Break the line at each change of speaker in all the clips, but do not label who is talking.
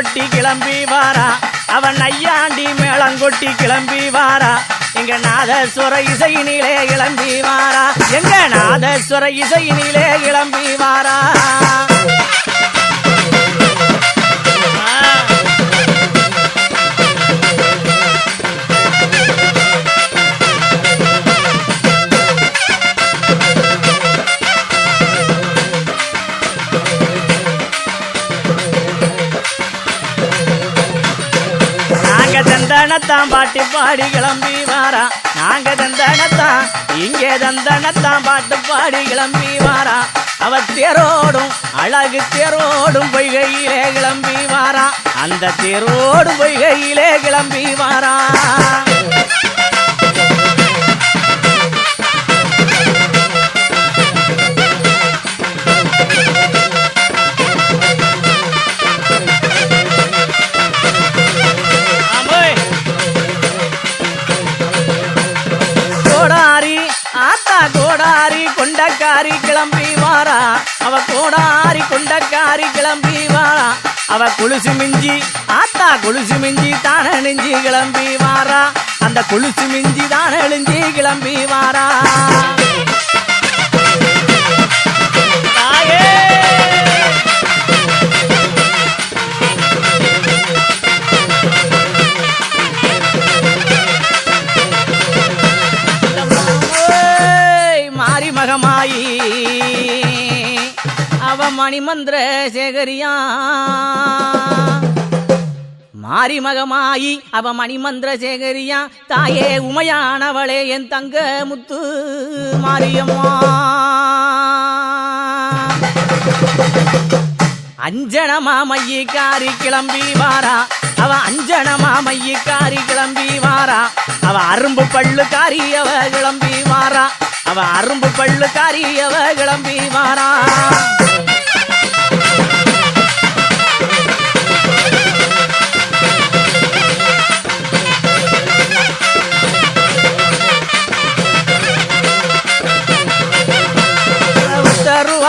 மேளங்கொட்டி கிளம்பி வாரா. அவன் ஐயாண்டி மேளங்கொட்டி கிளம்பி வாரா. எங்க நாதஸ்வர இசையினிலே கிளம்பி வாரா. எங்க நாதஸ்வர இசையினிலே கிளம்பி வாரா. தந்தனத்தான் பாட்டு பாடி கிளம்பி வாரா. நாங்க தந்தனத்தான் இங்கே தந்தனத்தான் பாட்டு பாடி கிளம்பி வாரா. அவ தேரோடும் அழகு தேரோடும் பொய்கையிலே கிளம்பி வாரா. அந்த தேரோடும் பொய்கையிலே கிளம்பி வாரா. கொண்டக்காரி கிளம்பி வாரா. அவ கோடாரி கொண்டக்காரி கிளம்பி வாரா. அவ கொலுசு மிஞ்சி ஆத்தா கொலுசு மிஞ்சி தான நெஞ்சி கிளம்பி வாரா. அந்த கொலுசு மிஞ்சி தான எழுஞ்சி கிளம்பி வாரா. மணிமந்திர சேகரியா மாரிமகமாயி அவ மணிமந்திர சேகரியா தாயே உமையானவளே என் தங்க முத்து மாரியம்மா. அஞ்சன மாமையி காரி கிளம்பி வாரா. அவ அஞ்சன மாமையி காரி கிளம்பி வாரா. அவ அரும்பு பள்ளு காரி அவ கிளம்பி வாரா. அவ அரும்பு பள்ளு காரி அவ கிளம்பி வாரா.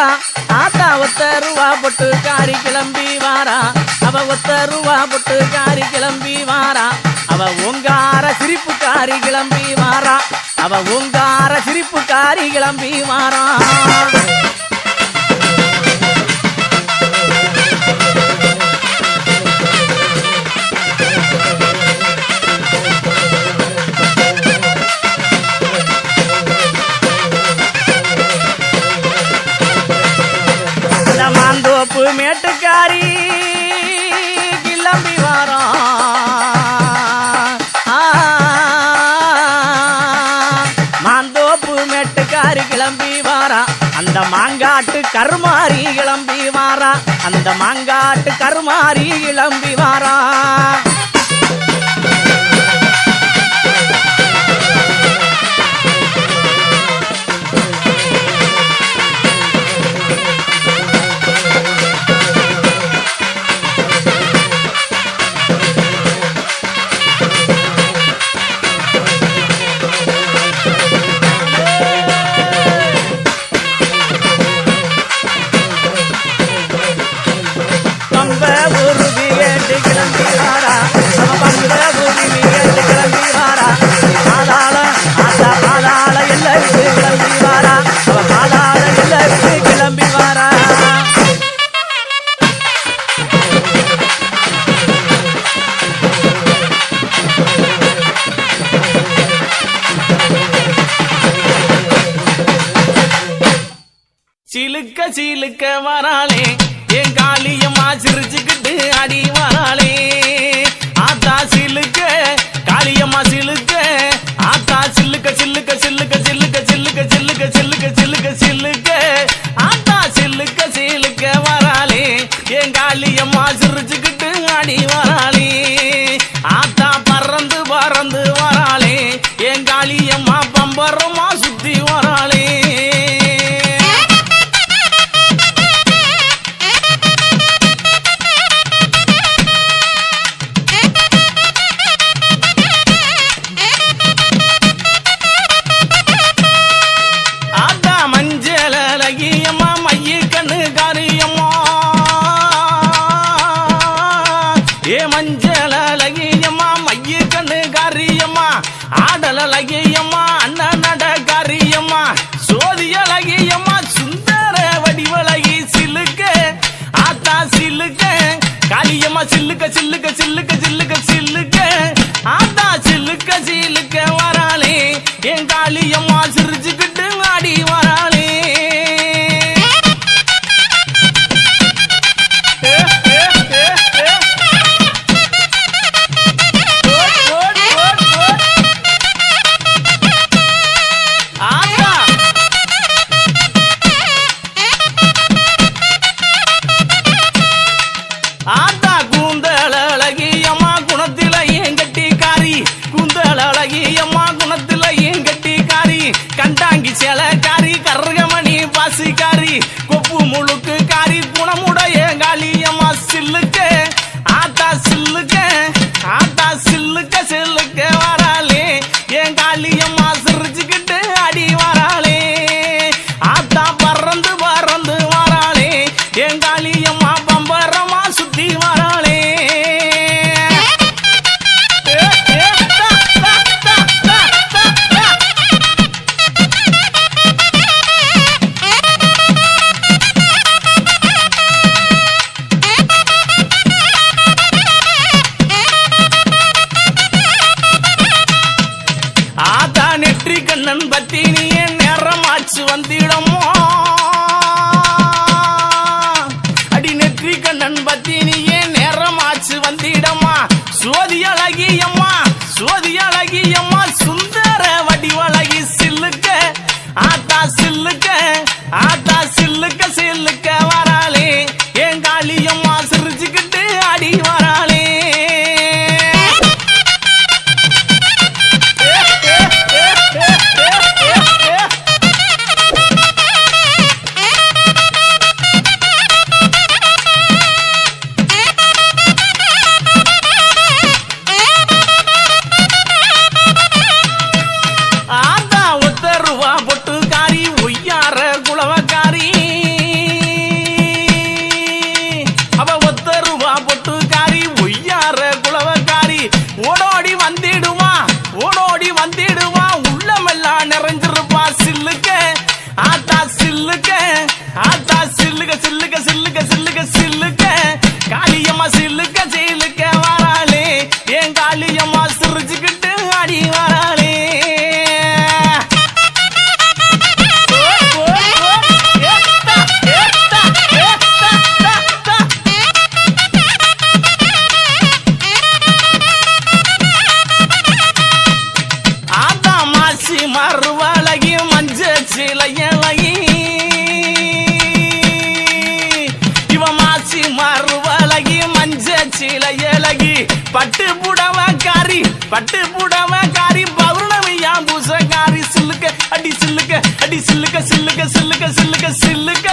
ஒத்தருவா ஆத்தா ரூபா போட்டு காரி கிளம்பி வாரா. அவ ஒத்த ரூபா போட்டு காரி கிளம்பி வாரா. அவ ஓங்கார சிரிப்பு காரி கிளம்பி வாரா. அவ ஓங்கார சிரிப்பு காரி கிளம்பி வாரா. மேட்டுக்காரி கிளம்பி வாரா மாந்தோப்பு மேட்டுக்காரி கிளம்பி வாரா அந்த மாங்காட்டு கருமாரி கிளம்பி வாரா அந்த மாங்காட்டு கருமாரி கிளம்பி வாரா சிலுக்க சிலுக்க வராளே. என் காளியம்மா சிரிச்சுக்கிட்டு அடி
பத்தி ಒಳಗ சில்லுக்க அடி சில்லுக்க சில்லுக்க சில்லுக்க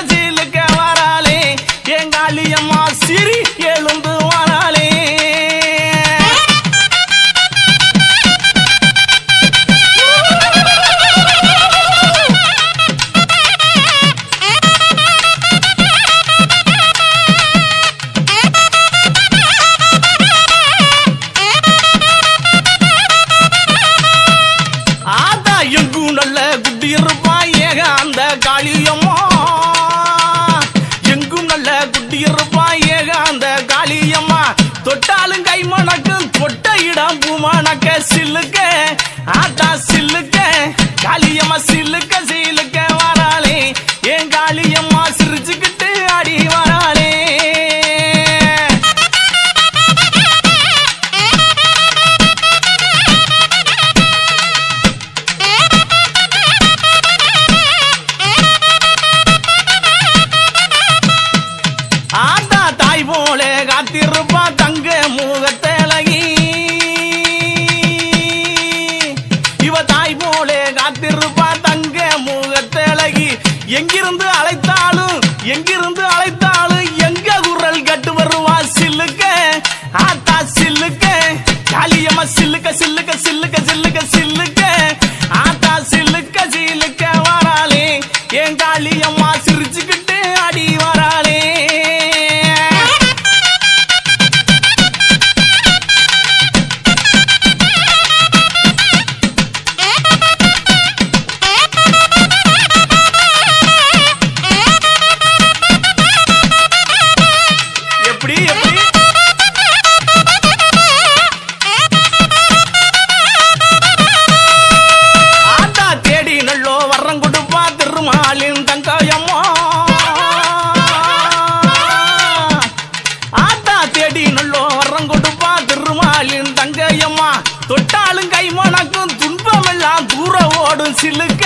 சில்லுக்க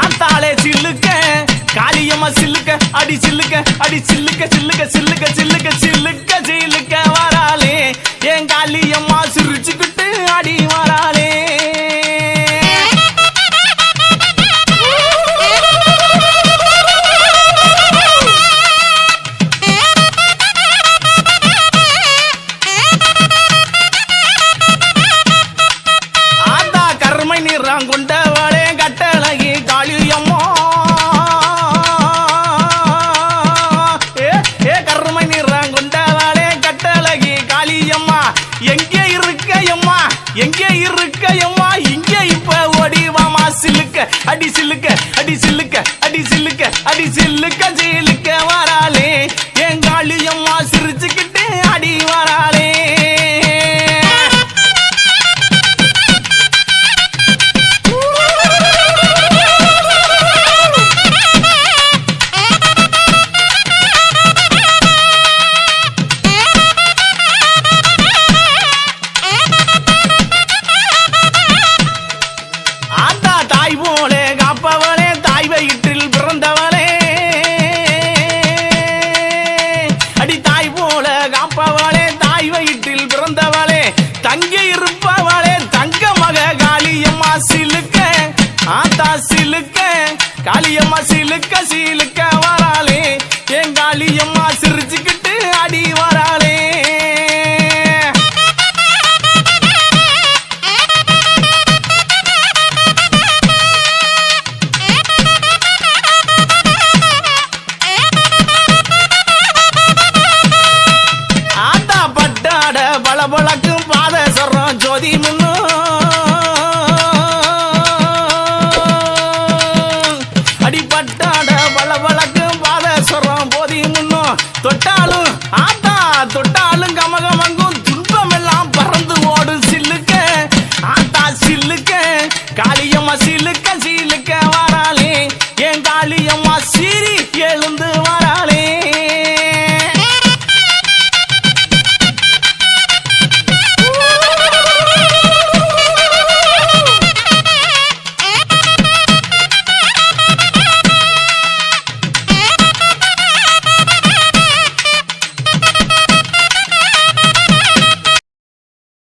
ஆத்தாளே சில்லுக்க காளியம்மா சில்லுக்க அடி சில்லுக்க அடி சில்லுக்க சில்லுக்க சில்லுக்க சில்லுக்க சில்லுக்க சில்லுக்க வராளே. என் காளியம்மா எங்கே இருக்க எம்மா? இங்கே இப்ப ஓடிவாமா சில்லுக்க அடி சில்லுக்க அடி சில்லுக்க அடி சில்லுக்க அடி சில்லுக்க சில்லுக்க காளியம்மா சிலுக்க